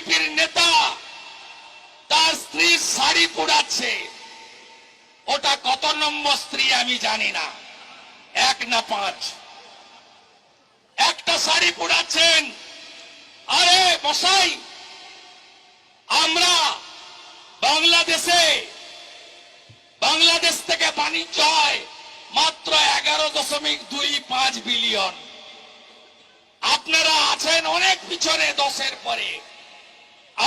বিএনপির নেতা, তার স্ত্রীর শাড়ি পুড়াচ্ছে ওটা কত নম্বর স্ত্রী আমি জানি না। এক না পাঁচ। একটা শাড়ি পুড়াচ্ছেন আরে মশাই, আমরা বাংলাদেশে, বাংলাদেশ থেকে বাণিজ্য হয় মাত্র এগারো দশমিক দুই পাঁচ বিলিয়ন। আপনারা আছেন অনেক পিছনে দশের পরে।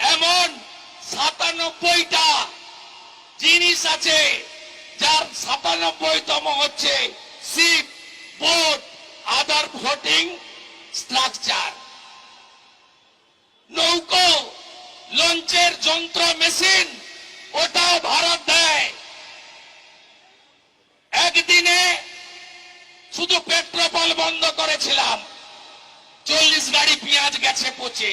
এমন সাতানব্বইটা জিনিস আছে, যার সাতানব্বইতম হচ্ছে ship boat other floating structure. নৌকো, লঞ্চের যন্ত্র, মেশিন, ওটাও ভারত দেয়। একদিনে শুধু পেট্রোল বন্ধ করেছিলাম, চল্লিশ গাড়ি পেঁয়াজ গেছে পচে।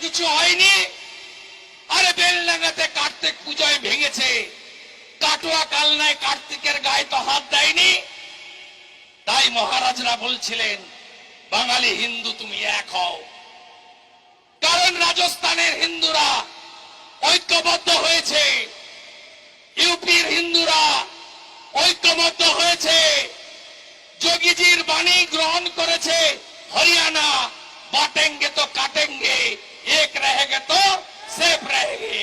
কিছু হয়নি। আরে বেল বেলডাঙ্গাতে কার্তিক পুজোয় ভেঙেছে। কাটোয়া কালনায় কার্তিকের গায়ে তো হাত দেয়নি। তাই মহারাজরা বলছিলেন, বাঙালি হিন্দু তুমি এক হও। কারণ রাজস্থানের হিন্দুরা ঐক্যবদ্ধ হয়েছে। ইউপির হিন্দুরা ঐক্যবদ্ধ হয়েছে। যোগীজির বাণী গ্রহণ করেছে হরিয়ানা। বাটেঙ্গে তো এক रहेंगे তো সেফ रहेंगे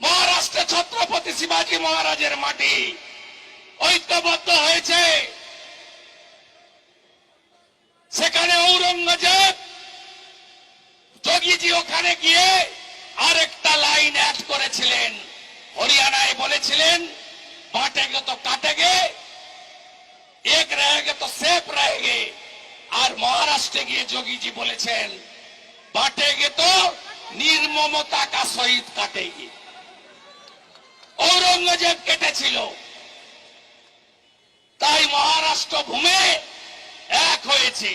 মহারাষ্ট্রে ছত্রপতি শিবাজী মহারাজের মাটি ঐক্যবদ্ধ হয়েছে সেখানে ঔরঙ্গজেব যোগীজি ওখানে গিয়ে আরেকটা লাইন অ্যাড করেছিলেন হরিয়ানায় বলেছিলেন বাটেগে তো কাটেগে এক रहेंगे তো সেফ रहेंगे আর মহারাষ্ট্রে গিয়ে যোগীজি বলেছেন बांटेंगे तो নির্মমতা কা শহীদ কাটে ঔরঙ্গজেব কেটেছিল। তাই মহারাষ্ট্র ভূমে এক হয়েছে।